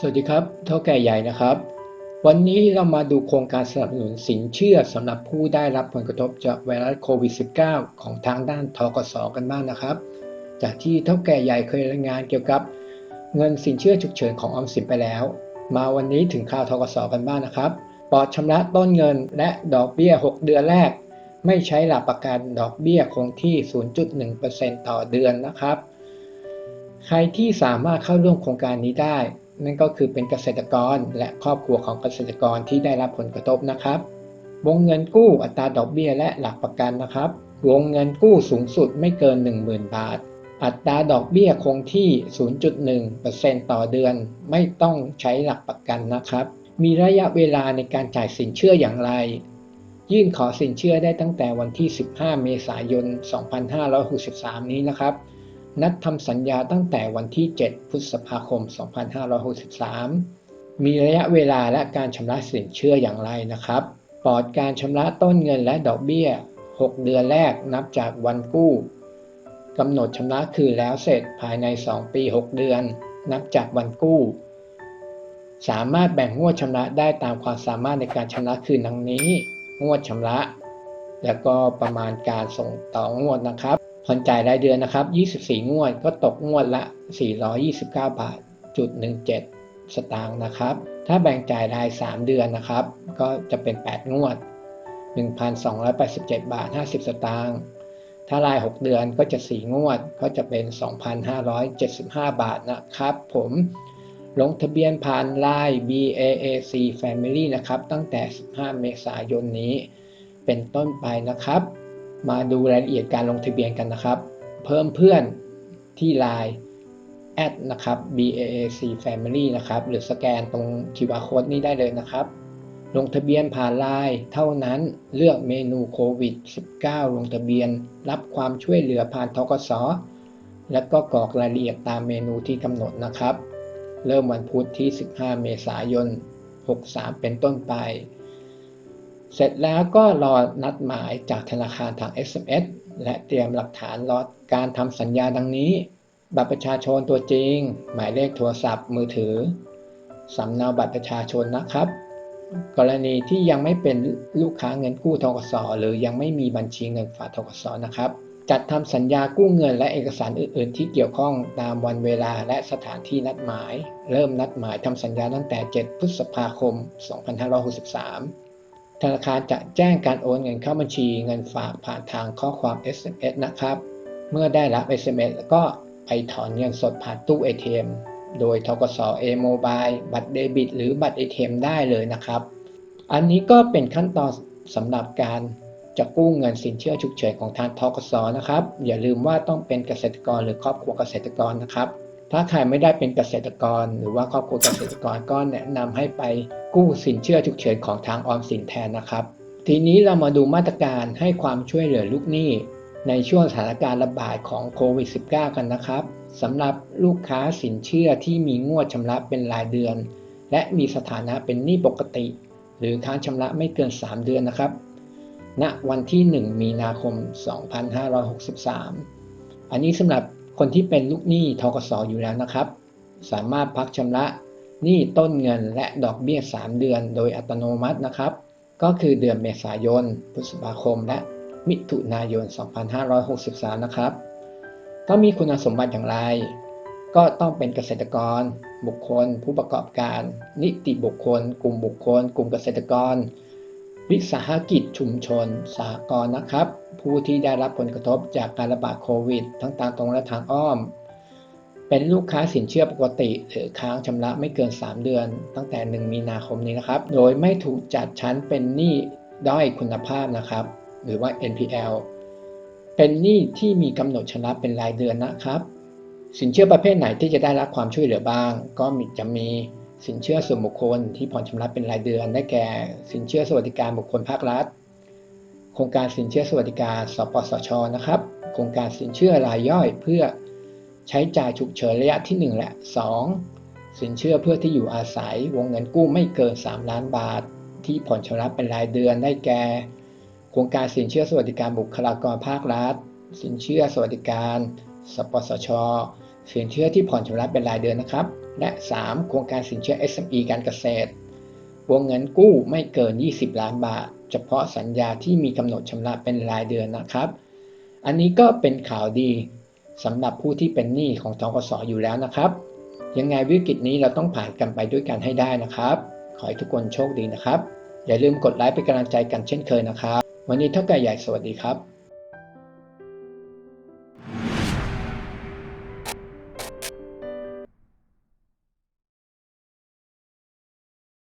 สวัสดีครับ เท่าแก่ใหญ่นะครับ วันนี้เรามาดูโครงการสนับสนุนสินเชื่อสำหรับผู้ได้รับผลกระทบจากไวรัสโควิด -19 ของทางด้านทกสกันบ้างนะครับ จากที่เท่าแก่ใหญ่เคยรายงานเกี่ยวกับ เงินสินเชื่อฉุกเฉินของออมสินไปแล้ว มาวันนี้ถึงข่าวทกสกันบ้างนะครับ ปลอดชำระต้นเงินและดอกเบี้ย 6 เดือนแรก ไม่ใช้หลักประกันดอกเบี้ยคงที่ 0.1%ต่อเดือนนะครับ ใครที่สามารถเข้าร่วมโครงการนี้ได้ นั่นก็คือเป็นเกษตรกรและครอบครัวของเกษตรกรที่ได้รับผลกระทบนะครับ วงเงินกู้อัตราดอกเบี้ยและหลักประกันนะครับ วงเงินกู้สูงสุดไม่เกิน 10,000 บาท อัตราดอกเบี้ยคงที่ 0.1%ต่อเดือน ไม่ต้องใช้หลักประกันนะครับ มีระยะเวลาในการจ่ายสินเชื่ออย่างไร ยื่นขอสินเชื่อได้ตั้งแต่วันที่ 15 เมษายน 2563 นี้นะครับ นัดทำสัญญาตั้งแต่วันที่ 7 พฤษภาคม 2563 มีระยะเวลาและการชำระสินเชื่ออย่างไรนะครับ ปลอดการชำระต้นเงินและดอกเบี้ย 6 เดือนแรกนับจากวันกู้กำหนดชำระคืนแล้วเสร็จภายใน 2 ปี 6 เดือน นับจากวันกู้ สามารถแบ่งงวดชำระได้ตามความสามารถในการชำระคืนดังนี้ งวดชำระ แล้วก็ประมาณการส่งต่องวดนะครับ ผ่อนจ่ายรายเดือนนะครับ 24 งวดก็ตกงวดละ 429 บาทจุด17 สตางค์นะครับ ถ้าแบ่งจ่ายราย 3 เดือนนะครับ ก็จะเป็น 8 งวด 1,287 บาท 50 สตางค์ ถ้าราย 6 เดือนก็จะ 4 งวด ก็จะเป็น 2,575 บาทนะครับ ผมลงทะเบียนผ่าน Line BAAC Family นะครับ ตั้งแต่ 15 เมษายนนี้ เป็นต้นไปนะครับ มาดูรายละเอียดการลงทะเบียนกันนะครับ เพิ่มเพื่อนที่ Line แอดนะครับ BAAC Family นะครับ หรือสแกนตรง QR Code นี้ได้เลยนะครับ ลงทะเบียนผ่าน Line เท่านั้นเลือกเมนูโควิด -19 ลงทะเบียน รับความช่วยเหลือผ่านทกสและก็กรอกรายละเอียดตามเมนูที่กำหนดนะครับ เริ่มวันพุธที่ 15 เมษายน 63 เป็นต้นไป เสร็จแล้วก็รอนัดหมายจากธนาคารทาง SMS และเตรียมหลักฐานรอการทำสัญญาดังนี้ บัตรประชาชนตัวจริง หมายเลขโทรศัพท์มือถือสำเนาบัตรประชาชนนะครับ กรณีที่ยังไม่เป็นลูกค้าเงินกู้ทกสหรือยังไม่มีบัญชีเงินฝากทกสนะครับ จัดทำสัญญากู้เงินและเอกสารอื่น ๆ ที่เกี่ยวข้องตามวันเวลาและสถานที่นัดหมาย เริ่มนัดหมายทำสัญญาตั้งแต่ 7 พฤษภาคม 2563 ธนาคารจะแจ้งการโอนเงินเข้าบัญชีเงินฝากผ่านทางข้อความ SMS นะครับ เมื่อได้รับ SMS ก็ไปถอนเงินสดผ่านตู้ ATM โดยทกส A-Mobile บัตรเดบิต หรือบัตร ATM ได้เลยนะครับ อันนี้ก็เป็นขั้นตอนสำหรับการจะกู้เงินสินเชื่อฉุกเฉินของทางทกสนะครับ อย่าลืมว่าต้องเป็นเกษตรกรหรือครอบครัวเกษตรกรนะครับ ถ้าใครไม่ได้เป็นเกษตรกร หรือว่าครอบครัวเกษตรกรก็แนะนำให้ไปกู้สินเชื่อฉุกเฉินของทางออมสินแทนนะครับ ทีนี้เรามาดูมาตรการให้ความช่วยเหลือลูกหนี้ในช่วงสถานการณ์ระบาดของโควิด -19 กันนะครับสำหรับลูกค้าสินเชื่อที่มีงวดชำระเป็นรายเดือน และมีสถานะเป็นหนี้ปกติ หรือค้างชำระไม่เกิน 3 เดือนนะครับ ณวันที่ 1 มีนาคม 2563 อันนี้สำหรับ คนที่เป็นลูกหนี้ทกสอยู่แล้วนะครับ สามารถพักชำระหนี้ต้นเงินและดอกเบี้ย 3 เดือนโดยอัตโนมัตินะครับ ก็คือเดือนเมษายน พฤษภาคม และมิถุนายน 2563 นะครับก็มีคุณสมบัติอย่างไร ก็ต้องเป็นเกษตรกร บุคคล ผู้ประกอบการ นิติบุคคล กลุ่มบุคคล กลุ่มเกษตรกร วิสาหกิจชุมชนสหกรณ์นะครับ ผู้ที่ได้รับผลกระทบจากการระบาดโควิด ทั้งทางตรงและทางอ้อม เป็นลูกค้าสินเชื่อปกติ หรือค้างชำระไม่เกิน 3 เดือน ตั้งแต่ 1 มีนาคมนี้นะครับ โดยไม่ถูกจัดชั้นเป็นหนี้ด้อยคุณภาพนะครับ หรือว่า NPL เป็นหนี้ที่มีกำหนดชำระเป็นรายเดือนนะครับ สินเชื่อประเภทไหนที่จะได้รับความช่วยเหลือบ้าง ก็มีจะมี สินเชื่อส่วนบุคคลที่ผ่อนชำระเป็นรายเดือน ได้แก่ สินเชื่อสวัสดิการบุคคลภาครัฐ โครงการสินเชื่อสวัสดิการสปสชนะครับ โครงการสินเชื่อรายย่อย เพื่อใช้จ่ายฉุกเฉินระยะที่ 1 และ 2 สินเชื่อเพื่อที่อยู่อาศัยวงเงินกู้ไม่เกิน 3 ล้านบาท ที่ผ่อนชำระเป็นรายเดือนได้แก่ โครงการสินเชื่อสวัสดิการบุคลากรภาครัฐ สินเชื่อสวัสดิการ สปสช สินเชื่อที่ผ่อนชำระเป็นรายเดือนนะครับ และ 3. โครงการสินเชื่อ SME การเกษตร วงเงินกู้ไม่เกิน 20 ล้านบาท เฉพาะสัญญาที่มีกำหนดชำระเป็นรายเดือนนะครับ อันนี้ก็เป็นข่าวดีสำหรับผู้ที่เป็นหนี้ของทกสอยู่แล้วนะครับ ยังไงวิกฤตนี้เราต้องผ่านกันไปด้วยกันให้ได้นะครับ ขอให้ทุกคนโชคดีนะครับ อย่าลืมกดไลค์เป็นกำลังใจกันเช่นเคยนะครับ วันนี้เท่าแก่ใหญ่สวัสดีครับ